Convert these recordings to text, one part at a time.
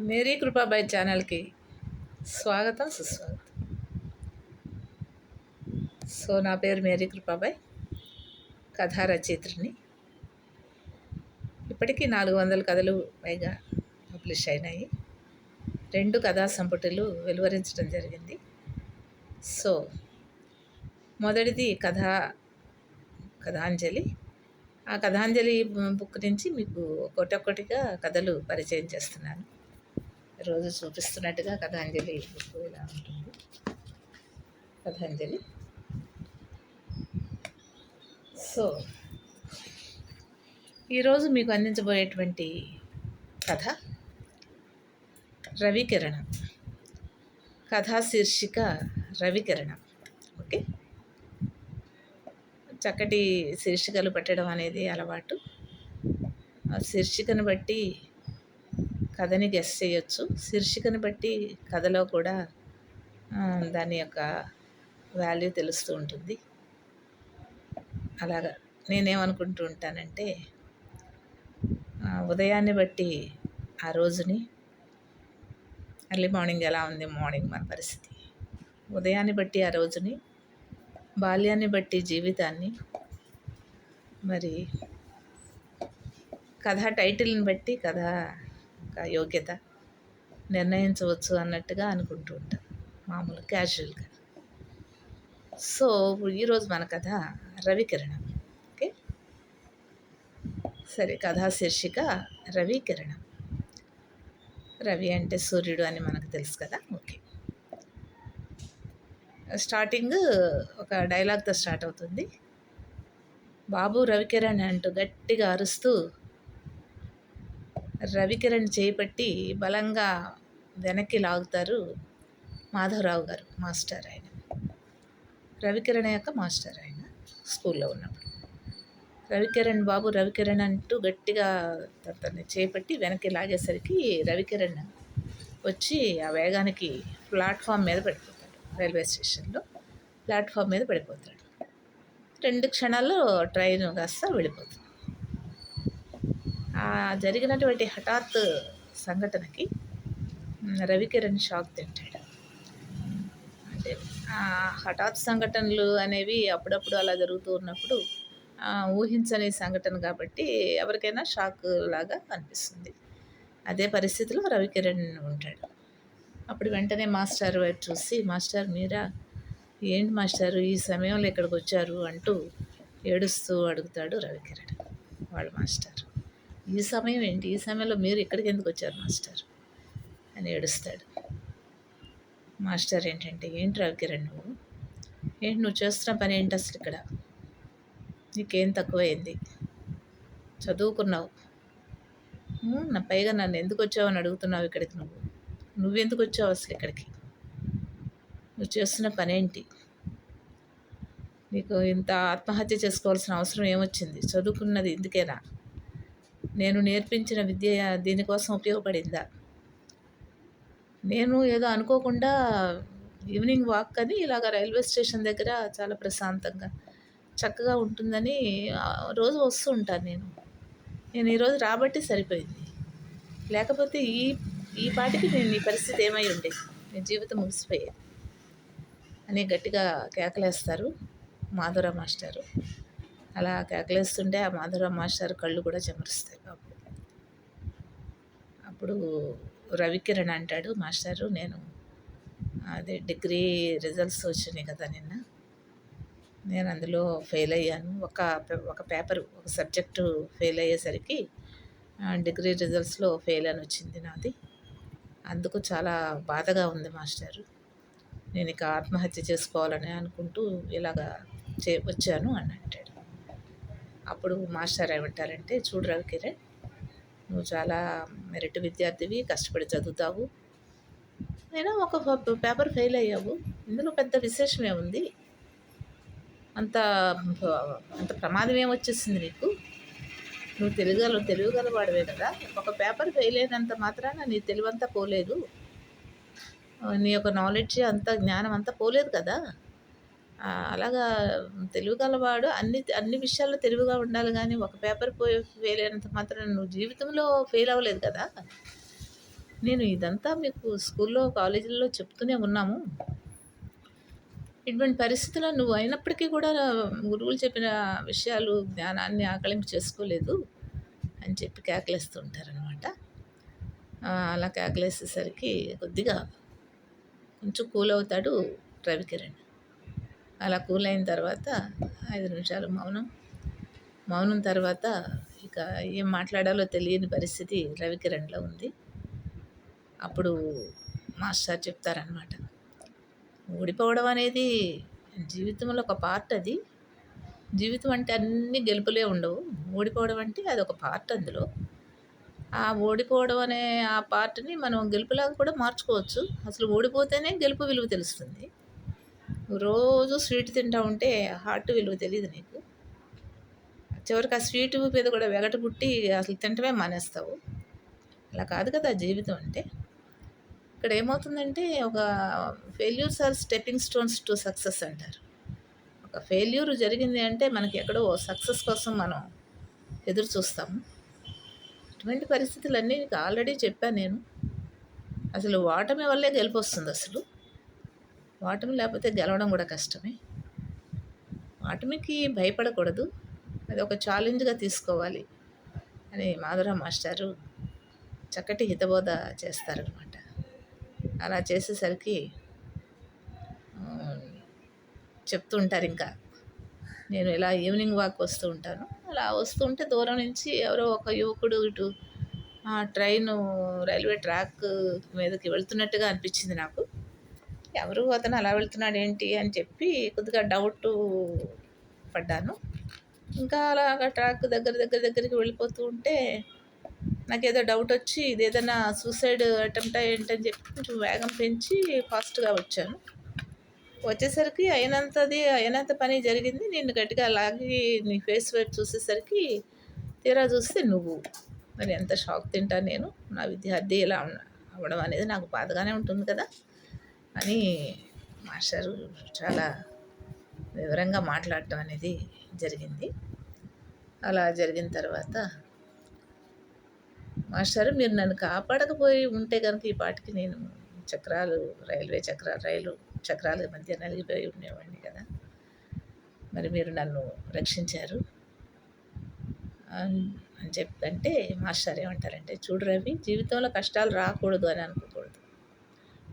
Mary Kripabai ఛానల్కి స్వాగతం సుస్వాగతం. సో నా పేరు మేరీ కృపాబాయ్ కథా రచయిత్రిని. ఇప్పటికీ నాలుగు వందల కథలు పైగా పబ్లిష్ అయినాయి. రెండు కథా సంపుటిలు వెలువరించడం జరిగింది. సో మొదటిది కథా కథాంజలి. ఆ కథాంజలి బుక్ నుంచి మీకు ఒకటొక్కటిగా కథలు పరిచయం చేస్తున్నాను. రోజు చూపిస్తున్నట్టుగా కథాంజలి బుక్ ఇలా ఉంటుంది. కథాంజలి. సో ఈరోజు మీకు అందించబోయేటువంటి కథ రవికిరణం. కథా శీర్షిక రవికిరణం. ఓకే? చక్కటి శీర్షికలు పెట్టడం అనేది అలవాటు. ఆ శీర్షికను బట్టి కథని గెస్ చేయొచ్చు. శీర్షికను బట్టి కథలో కూడా దాని యొక్క వాల్యూ తెలుస్తూ ఉంటుంది. అలాగా. నేనేమనుకుంటూ ఉంటానంటే ఉదయాన్ని బట్టి ఆ రోజుని ఎర్లీ మార్నింగ్ ఎలా ఉంది మార్నింగ్ మన పరిస్థితి. ఉదయాన్ని బట్టి ఆ రోజుని బాల్యాన్ని బట్టి జీవితాన్ని మరి కథ టైటిల్ని బట్టి కథ యొక్క యోగ్యత నిర్ణయించవచ్చు అన్నట్టుగా అనుకుంటూ ఉంటాను మామూలు క్యాజువల్గా సో ఈరోజు మన కథ రవికిరణం. ఓకే? సరే కథా శీర్షిక రవికిరణం. రవి అంటే సూర్యుడు అని మనకు తెలుసు కదా? ఓకే. స్టార్టింగ్ ఒక డైలాగ్తో స్టార్ట్ అవుతుంది. బాబు రవికిరణ్ అంటూ గట్టిగా అరుస్తూ రవికిరణ్ చేపట్టి బలంగా వెనక్కి లాగుతారు మాధవరావు గారు మాస్టర్ ఆయన. రవికిరణ్ యొక్క మాస్టర్ ఆయన స్కూల్లో ఉన్నప్పుడు. రవికిరణ్ బాబు రవికిరణ్ అంటూ గట్టిగా తనని చేపట్టి వెనక్కి లాగేసరికి రవికిరణ్ వచ్చి ఆ వేగానికి ప్లాట్ఫామ్ మీద పడిపోతాడు. రైల్వే స్టేషన్లో ప్లాట్ఫామ్ మీద పడిపోతాడు. రెండు క్షణాల్లో ట్రైన్ కాస్త వెళ్ళిపోతుంది. జరిగినటువంటి హఠాత్ సంఘటనకి రవికిరణ్ షాక్ తింటాడు. అంటే ఆ హఠాత్ సంఘటనలు అనేవి అప్పుడప్పుడు అలా జరుగుతూ ఉన్నప్పుడు ఊహించని సంఘటన కాబట్టి ఎవరికైనా షాక్ లాగా అనిపిస్తుంది. అదే పరిస్థితిలో రవికిరణ్ ఉంటాడు. అప్పుడు వెంటనే మాస్టర్ వైపు చూసి మాస్టర్ మీరా? ఏంటి మాస్టర్? ఈ సమయంలో ఇక్కడికి వచ్చారు? అంటూ ఏడుస్తూ అడుగుతాడు రవికిరణ్ వాళ్ళ మాస్టర్. ఈ సమయం ఏంటి? ఈ సమయంలో మీరు ఇక్కడికి ఎందుకు వచ్చారు మాస్టర్? అని ఏడుస్తాడు. మాస్టర్ ఏంటంటే ఏంటి రవికిరణ్ నువ్వు? ఏంటి నువ్వు చేస్తున్న పని ఏంటి అసలు ఇక్కడ? నీకేం తక్కువైంది? చదువుకున్నావు? నా పైగా నన్ను ఎందుకు వచ్చావు అని అడుగుతున్నావు ఇక్కడికి నువ్వు? నువ్వెందుకు వచ్చావు అసలు ఇక్కడికి? నువ్వు చేస్తున్న పనేంటి నీకు ఇంత ఆత్మహత్య చేసుకోవాల్సిన అవసరం ఏమొచ్చింది? చదువుకున్నది ఎందుకేనా నేను నేర్పించిన విద్య దీనికోసం ఉపయోగపడిందా? నేను ఏదో అనుకోకుండా ఈవినింగ్ వాక్ అని ఇలాగ రైల్వే స్టేషన్ దగ్గర చాలా ప్రశాంతంగా చక్కగా ఉంటుందని రోజు వస్తూ ఉంటాను నేను. నేను ఈరోజు రాబట్టి సరిపోయింది. లేకపోతే ఈ ఈ పాటికి నేను ఈ పరిస్థితి ఏమై ఉండేది నేను జీవితం ముగిసిపోయేది. అని గట్టిగా కేకలేస్తారు మాధుర మాస్టారు. అలా కేకలేస్తుంటే ఆ మాధవరావు మాస్టర్ కళ్ళు కూడా చెమరుస్తాయి బాబు. అప్పుడు రవికిరణ్ అంటాడు మాస్టారు నేను అదే డిగ్రీ రిజల్ట్స్ వచ్చినాయి కదా నిన్న. నేను అందులో ఫెయిల్ అయ్యాను. ఒక ఒక పేపర్ ఒక సబ్జెక్టు ఫెయిల్ అయ్యేసరికి డిగ్రీ రిజల్ట్స్లో ఫెయిల్ అని వచ్చింది నాది. అందుకు చాలా బాధగా ఉంది మాస్టారు. నేను ఇక ఆత్మహత్య చేసుకోవాలని అనుకుంటూ ఇలాగా చే వచ్చాను అని అంటాడు. అప్పుడు మాస్టర్ ఏమంటారంటే చూడు రవికిరణ్ నువ్వు చాలా మెరిట్ విద్యార్థివి కష్టపడి చదువుతావు. అయినా ఒక పేపర్ ఫెయిల్ అయ్యావు. ఇందులో పెద్ద విశేషమే ఉంది అంత అంత ప్రమాదం ఏమొచ్చేసింది నీకు? నువ్వు తెలుగుగల తెలుగుగలవాడవే కదా. ఒక పేపర్ ఫెయిల్ అయినంత మాత్రాన నీ తెలివంతా పోలేదు. నీ యొక్క నాలెడ్జ్ అంత జ్ఞానం అంతా పోలేదు కదా. అలాగా తెలుగు గలవాడు అన్ని అన్ని విషయాల్లో తెలుగుగా ఉండాలి కానీ ఒక పేపర్ పోయి ఫెయిల్ అయినంత మాత్రం నువ్వు జీవితంలో ఫెయిల్ అవ్వలేదు కదా. నేను ఇదంతా మీకు స్కూల్లో కాలేజీల్లో చెప్తూనే ఉన్నాము. ఇటువంటి పరిస్థితుల్లో నువ్వు అయినప్పటికీ కూడా గురువులు చెప్పిన విషయాలు జ్ఞానాన్ని ఆకలింపు చేసుకోలేదు అని చెప్పి కేకలేస్తూ ఉంటారనమాట అలా కేకలేసేసరికి కొద్దిగా కొంచెం కూల్ అవుతాడు రవికిరణ్. అలా కూల్ అయిన తర్వాత ఐదు నిమిషాలు మౌనం. మౌనం తర్వాత ఇక ఏం మాట్లాడాలో తెలియని పరిస్థితి రవికిరణ్లో ఉంది. అప్పుడు మాస్టర్ చెప్తారనమాట ఓడిపోవడం అనేది జీవితంలో ఒక పార్ట్ అది. జీవితం అంటే అన్ని గెలుపులే ఉండవు. ఓడిపోవడం అంటే అది ఒక పార్ట్ అందులో. ఆ ఓడిపోవడం అనే ఆ పార్ట్ని మనం గెలుపులాగా కూడా మార్చుకోవచ్చు. అసలు ఓడిపోతేనే గెలుపు విలువ తెలుస్తుంది. రోజు స్వీట్ తింటా ఉంటే హార్ట్ విలువ తెలియదు నీకు. చివరికి ఆ స్వీట్ మీద కూడా వెగట పుట్టి అసలు తింటమే మానేస్తావు. అలా కాదు కదా జీవితం అంటే. ఇక్కడ ఏమవుతుందంటే ఒక failures are stepping stones to success అంటారు. ఒక ఫెయిల్యూర్ జరిగింది అంటే మనకి ఎక్కడో సక్సెస్ కోసం మనం ఎదురు చూస్తాము. ఇటువంటి పరిస్థితులన్నీ ఆల్రెడీ చెప్పాను నేను. అసలు ఓటమి వల్లే గెలిపి వస్తుంది అసలు. ఓటమి లేకపోతే గెలవడం కూడా కష్టమే. ఓటమికి భయపడకూడదు. అది ఒక ఛాలెంజ్గా తీసుకోవాలి అని మాధురా మాస్టారు చక్కటి హితబోధ చేస్తారనమాట అలా చేసేసరికి చెప్తూ ఉంటారు ఇంకా. నేను ఇలా ఈవినింగ్ వాక్ వస్తూ ఉంటాను. అలా వస్తూ ఉంటే దూరం నుంచి ఎవరో ఒక యువకుడు ఇటు ట్రైన్ రైల్వే ట్రాక్ మీదకి వెళ్తున్నట్టుగా అనిపించింది నాకు. ఎవరు అతను అలా వెళ్తున్నాడు ఏంటి అని చెప్పి కొద్దిగా డౌట్ పడ్డాను. ఇంకా అలాగా ట్రాక్ దగ్గర దగ్గర దగ్గరికి వెళ్ళిపోతూ ఉంటే నాకేదో డౌట్ వచ్చి ఇదేదైనా సూసైడ్ అటెంప్ట్ ఏంటని చెప్పి కొంచెం వేగం పెంచి ఫాస్ట్గా వచ్చాను. వచ్చేసరికి అయినంతది అయినంత పని జరిగింది. నేను గట్టిగా లాగి నీ ఫేస్ వైపు చూసేసరికి తీరా చూస్తే నువ్వు. మరి ఎంత షాక్ తింటా నేను? నా విద్యార్థి ఇలా అవ్వడం అనేది నాకు బాధగానే ఉంటుంది కదా. అని మాస్టారు చాలా వివరంగా మాట్లాడటం అనేది జరిగింది. అలా జరిగిన తర్వాత మాస్టర్ మీరు నన్ను కాపాడకపోయి ఉంటే కనుక ఈ పాటికి నేను చక్రాలు రైల్వే చక్రాలు రైలు చక్రాల మధ్య నలిగిపోయి ఉండేవాడిని కదా. మరి మీరు నన్ను రక్షించారు. అని చెప్తే మాస్టర్ ఏమంటారంటే చూడు రవి జీవితంలో కష్టాలు రాకూడదు అని అనుకుంటున్నాను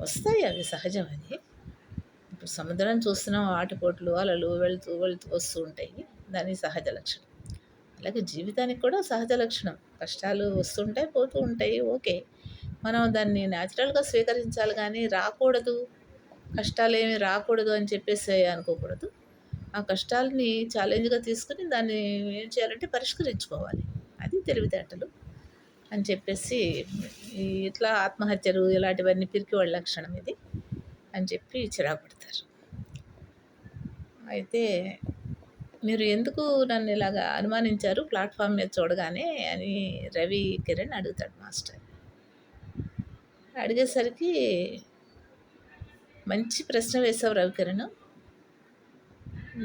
వస్తాయి అవి సహజం అది ఇప్పుడు సముద్రం చూస్తున్నాం ఆటిపోట్లు అలలు వెళుతూ వెళుతూ వస్తూ ఉంటాయి. దాని సహజ లక్షణం. అలాగే జీవితానికి కూడా సహజ లక్షణం. కష్టాలు వస్తుంటాయి పోతూ ఉంటాయి. ఓకే. మనం దాన్ని న్యాచురల్గా స్వీకరించాలి కానీ రాకూడదు. కష్టాలు ఏమి రాకూడదు అని చెప్పేసి అనుకోకూడదు. ఆ కష్టాలని ఛాలెంజ్గా తీసుకుని దాన్ని ఏం చేయాలంటే పరిష్కరించుకోవాలి. అది తెలివితేటలు. అని చెప్పేసి ఇట్లా ఆత్మహత్యలు ఇలాంటివన్నీ పిరికివాళ్ళ లక్షణం ఇది అని చెప్పి చిరాకు పడతారు. అయితే మీరు ఎందుకు నన్ను ఇలాగా అనుమానించారు? ప్లాట్ఫామ్ మీద చూడగానే అని రవి కిరణ్ అడుగుతాడు మాస్టర్. అడిగేసరికి మంచి ప్రశ్న వేసావు రవి కిరణ్.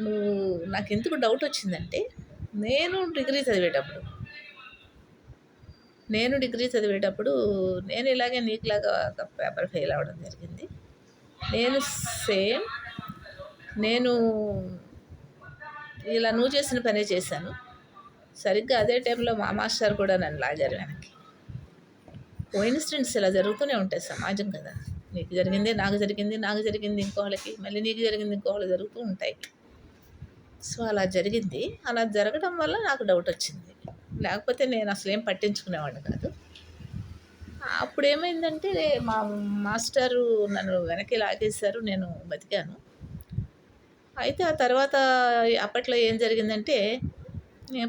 నువ్వు నాకు ఎందుకు డౌట్ వచ్చిందంటే నేను డిగ్రీ చదివేటప్పుడు నేను డిగ్రీ చదివేటప్పుడు నేను ఇలాగే నీకులాగా ఒక పేపర్ ఫెయిల్ అవ్వడం జరిగింది. నేను సేమ్ నేను ఇలా నువ్వు చేసిన పనే చేశాను. సరిగ్గా అదే టైంలో మా మాస్టర్ కూడా నన్ను లాగారు వెనక్కి. కోయిన్సిడెంట్స్ ఇలా జరుగుతూనే ఉంటాయి సమాజం కదా. నీకు జరిగింది నాకు జరిగింది నాకు జరిగింది ఇంకోళ్ళకి మళ్ళీ నీకు జరిగింది ఇంకోళ్ళు జరుగుతూ ఉంటాయి. సో అలా జరిగింది. అలా జరగడం వల్ల నాకు డౌట్ వచ్చింది. లేకపోతే నేను అసలు ఏం పట్టించుకునేవాడిని కాదు. అప్పుడు ఏమైందంటే మా మాస్టరు నన్ను వెనక్కి లాగేశారు నేను బతికాను. అయితే ఆ తర్వాత అప్పట్లో ఏం జరిగిందంటే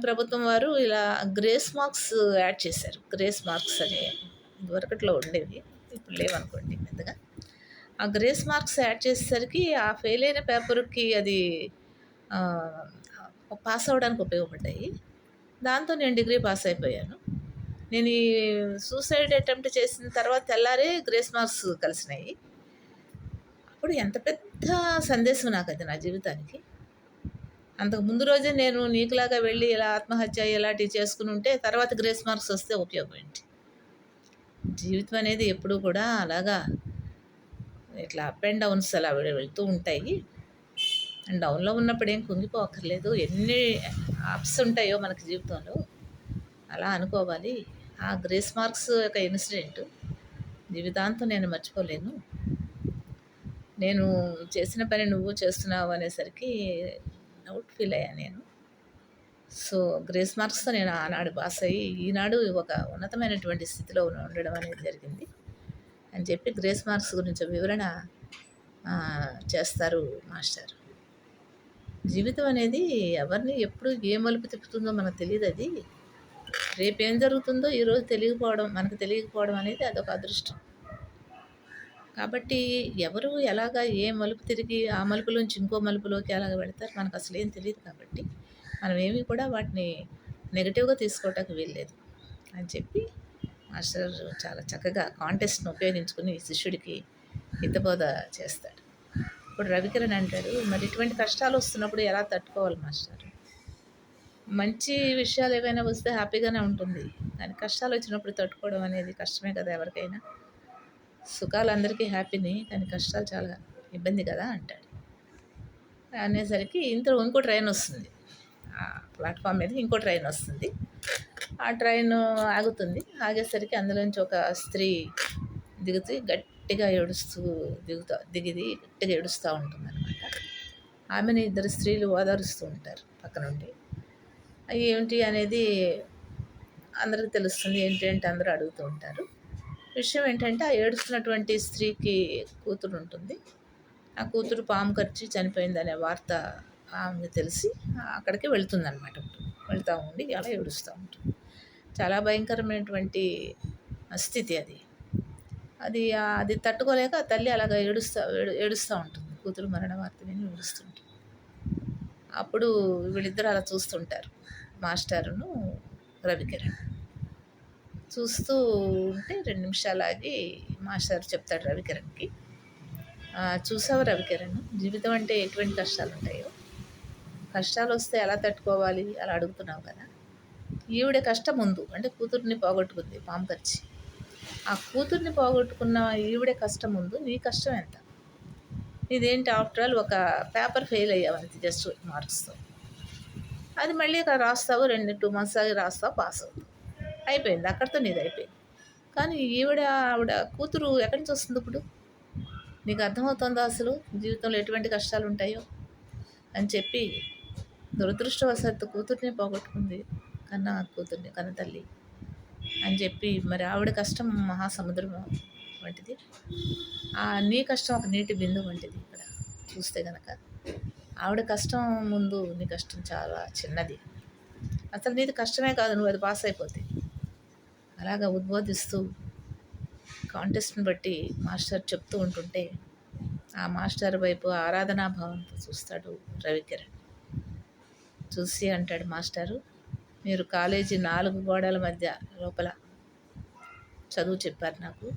ప్రభుత్వం వారు ఇలా గ్రేస్ మార్క్స్ యాడ్ చేశారు. గ్రేస్ మార్క్స్ అనే ఇదివరకట్లో ఉండేవి ఇప్పుడు లేవనుకోండి పెద్దగా. ఆ గ్రేస్ మార్క్స్ యాడ్ చేసేసరికి ఆ ఫెయిల్ అయిన పేపర్కి అది పాస్ అవ్వడానికి ఉపయోగపడ్డాయి. దాంతో నేను డిగ్రీ పాస్ అయిపోయాను. నేను ఈ సూసైడ్ అటెంప్ట్ చేసిన తర్వాత తెల్లారే గ్రేస్ మార్క్స్ కలిసినాయి. అప్పుడు ఎంత పెద్ద సందేశం నాకు అది నా జీవితానికి. అంతకు ముందు రోజే నేను నీకులాగా వెళ్ళి ఇలా ఆత్మహత్య ఇలాంటివి చేసుకుని ఉంటే తర్వాత గ్రేస్ మార్క్స్ వస్తే ఉపయోగం ఏంటి? జీవితం అనేది ఎప్పుడూ కూడా అలాగా ఇట్లా అప్ అండ్ డౌన్స్ అలా వెళ్తూ ఉంటాయి. అండ్ డౌన్లో ఉన్నప్పుడు ఏం కుంగిపోక్కర్లేదు. ఎన్ని అప్స్ ఉంటాయో మనకి జీవితంలో అలా అనుకోవాలి. ఆ గ్రేస్ మార్క్స్ యొక్క ఇన్సిడెంట్ జీవితాంతం నేను మర్చిపోలేను. నేను చేసిన పని నువ్వు చేస్తున్నావు అనేసరికి డౌట్ ఫీల్ అయ్యా నేను. సో గ్రేస్ మార్క్స్తో నేను ఆనాడు పాస్ అయ్యి ఈనాడు ఒక ఉన్నతమైనటువంటి స్థితిలో ఉండడం అనేది జరిగింది. అని చెప్పి గ్రేస్ మార్క్స్ గురించి వివరణ చేస్తారు మాస్టర్. జీవితం అనేది ఎవరిని ఎప్పుడు ఏ మలుపు తిప్పుతుందో మనకు తెలియదు అది. రేపు ఏం జరుగుతుందో ఈరోజు తెలియకపోవడం మనకు తెలియకపోవడం అనేది అదొక అదృష్టం. కాబట్టి ఎవరు ఎలాగా ఏ మలుపు తిరిగి ఆ మలుపులోంచి ఇంకో మలుపులోకి ఎలాగ పెడతారు మనకు అసలు ఏం తెలియదు కాబట్టి మనం ఏమీ కూడా వాటిని నెగిటివ్గా తీసుకోవటానికి వీల్లేదు అని చెప్పి మాస్టర్ చాలా చక్కగా కాంటెస్ట్ని ఉపయోగించుకుని శిష్యుడికి హితబోధ చేస్తాడు ఇప్పుడు రవికిరణ్ అంటాడు మరి ఇటువంటి కష్టాలు వస్తున్నప్పుడు ఎలా తట్టుకోవాలి మాస్టర్? మంచి విషయాలు ఏవైనా వస్తే హ్యాపీగానే ఉంటుంది కానీ కష్టాలు వచ్చినప్పుడు తట్టుకోవడం అనేది కష్టమే కదా ఎవరికైనా. సుఖాలు అందరికీ హ్యాపీని కానీ కష్టాలు చాలా ఇబ్బంది కదా అంటాడు. అనేసరికి ఇంత ఇంకో ట్రైన్ వస్తుంది. ఆ ప్లాట్ఫామ్ మీద ఇంకో ట్రైన్ వస్తుంది. ఆ ట్రైన్ ఆగుతుంది. ఆగేసరికి అందులోంచి ఒక స్త్రీ దిగుతూ గట్టిగా ఏడుస్తూ దిగుతా దిగిది గట్టిగా ఏడుస్తూ ఉంటుంది అనమాట ఆమెను ఇద్దరు స్త్రీలు ఓదారుస్తూ ఉంటారు పక్కనుండి అవి ఏమిటి? అనేది అందరికి తెలుస్తుంది ఏంటి? అంటే అందరూ అడుగుతూ ఉంటారు. విషయం ఏంటంటే ఆ ఏడుస్తున్నటువంటి స్త్రీకి కూతురు ఉంటుంది. ఆ కూతురు పాము ఖర్చు చనిపోయిందనే వార్త ఆమెకు తెలిసి అక్కడికి వెళుతుందనమాట వెళ్తూ ఉండి అలా ఏడుస్తూ ఉంటుంది. చాలా భయంకరమైనటువంటి స్థితి అది. అది అది తట్టుకోలేక తల్లి అలాగ ఏడుస్తూ ఏడు ఏడుస్తూ ఉంటుంది. కూతురు మరణ వార్త విని ఏడుస్తుంటుంది. అప్పుడు వీళ్ళిద్దరు అలా చూస్తుంటారు. మాస్టరును రవికిరణ్. చూస్తూ ఉంటే రెండు నిమిషాలు ఆగి మాస్టర్ చెప్తాడు రవికిరణ్కి. చూసావు రవికిరణ్? జీవితం అంటే ఎటువంటి కష్టాలు ఉంటాయో? కష్టాలు వస్తే ఎలా తట్టుకోవాలి? అలా అడుగుతున్నావు కదా. ఈవిడ కష్టం ముందు అంటే కూతుర్ని పోగొట్టుకుంది పాము ఖర్చి ఆ కూతుర్ని పోగొట్టుకున్న ఈవిడే కష్టం ముందు నీ కష్టం ఎంత? ఇదేంటి ఆఫ్టర్ ఆల్ ఒక పేపర్ ఫెయిల్ అయ్యావు జస్ట్ మార్క్స్తో అది మళ్ళీ అక్కడ రాస్తావు రెండు టూ మంత్స్ ఆగి రాస్తావు పాస్ అవుతావు. అయిపోయింది అక్కడితో నీది అయిపోయింది. కానీ ఈవిడ ఆవిడ కూతురు ఎక్కడి నుంచి వస్తుంది ఇప్పుడు? నీకు అర్థమవుతుందా అసలు? జీవితంలో ఎటువంటి కష్టాలు ఉంటాయో? అని చెప్పి దురదృష్టవశాత్తు కూతుర్ని పోగొట్టుకుంది కన్నా కూతుర్ని కన్న తల్లి. అని చెప్పి మరి ఆవిడ కష్టం మహాసముద్రం వంటిది. ఆ నీ కష్టం ఒక నీటి బిందువు వంటిది ఇక్కడ చూస్తే గనక. ఆవిడ కష్టం ముందు నీ కష్టం చాలా చిన్నది. అసలు నీది కష్టమే కాదు నువ్వు అది పాస్ అయిపోతే. అలాగా ఉద్బోధిస్తూ కాంటెస్ట్ని బట్టి మాస్టర్ చెప్తూ ఉంటుంటే ఆ మాస్టర్ వైపు ఆరాధనా భావంతో చూస్తాడు రవికిరణ్. చూసి అంటాడు మాస్టారు మీరు కాలేజీ నాలుగు గోడల మధ్య లోపల చదువు చెప్పారు నాకు.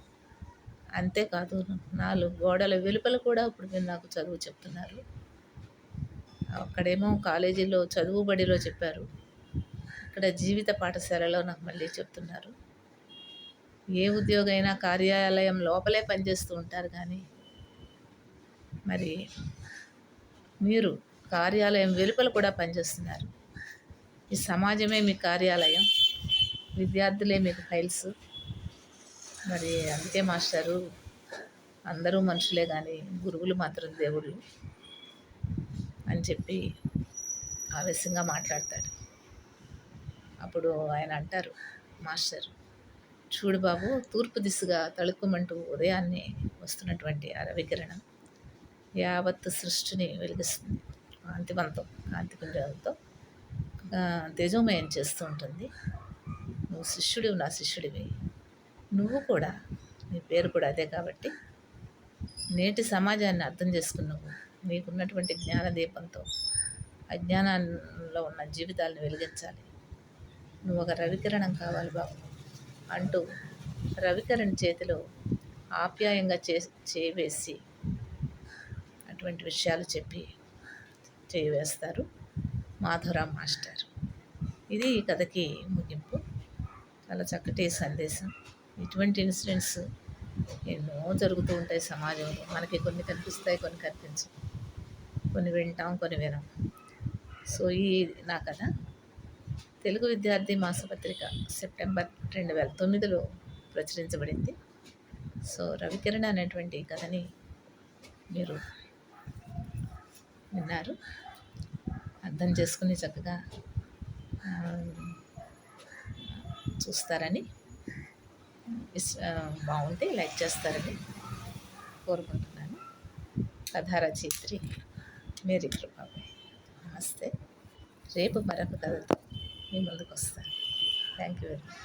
అంతేకాదు నాలుగు గోడల వెలుపల కూడా ఇప్పుడు మీరు నాకు చదువు చెప్తున్నారు. అక్కడేమో కాలేజీలో చదువు బడిలో చెప్పారు. ఇక్కడ జీవిత పాఠశాలలో నాకు మళ్ళీ చెప్తున్నారు. ఏ ఉద్యోగైనా కార్యాలయం లోపలే పనిచేస్తూ ఉంటారు కానీ మరి మీరు కార్యాలయం వెలుపల కూడా పనిచేస్తున్నారు. ఈ సమాజమే మీ కార్యాలయం. విద్యార్థులే మీకు ఫైల్స్. మరి అందుకే మాస్టారు అందరూ మనుషులే కానీ గురువులు మాత్రం దేవుళ్ళు అని చెప్పి ఆవేశంగా మాట్లాడతాడు. అప్పుడు ఆయన అంటారు మాస్టర్ చూడు బాబు తూర్పు దిశగా తళుక్కుమంటూ ఉదయాన్నే వస్తున్నటువంటి ఆ రవికిరణం యావత్ సృష్టిని వెలిగిస్తుంది. కాంతివంతం కాంతి పుంజాలతో తేజోమయం చేస్తూ ఉంటుంది నువ్వు శిష్యుడివి నా శిష్యుడివి. నువ్వు కూడా నీ పేరు కూడా అదే కాబట్టి నేటి సమాజాన్ని అర్థం చేసుకున్నావు. నీకున్నటువంటి జ్ఞాన దీపంతో అజ్ఞానంలో ఉన్న జీవితాలను వెలిగించాలి. నువ్వు ఒక రవికిరణం కావాలి బాబు అంటూ రవికిరణ్ చేతిలో ఆప్యాయంగా చే చేవేసి అటువంటి విషయాలు చెప్పి చేయవేస్తారు మాధవరామ్ మాస్టర్. ఇది ఈ కథకి ముగింపు. చాలా చక్కటి సందేశం. ఇటువంటి ఇన్సిడెంట్స్ ఎన్నో జరుగుతూ ఉంటాయి సమాజంలో. మనకి కొన్ని కనిపిస్తాయి కొన్ని కనిపించవు. కొన్ని వింటాం కొన్ని వినం. సో ఈ నా కథ తెలుగు విద్యార్థి మాసపత్రిక సెప్టెంబర్ రెండు వేల తొమ్మిదిలో ప్రచురించబడింది. సో రవికిరణ్ అనేటువంటి కథని మీరు విన్నారు. అర్థం చేసుకుని చక్కగా చూస్తారని. బాగుంటే లైక్ చేస్తారని కోరుకుంటున్నాను. కథారచయిత్రి మేరీ కృపాబాయ్ నమస్తే. రేపు మరొక కథతో మీ ముందుకు వస్తాను. Thank you very much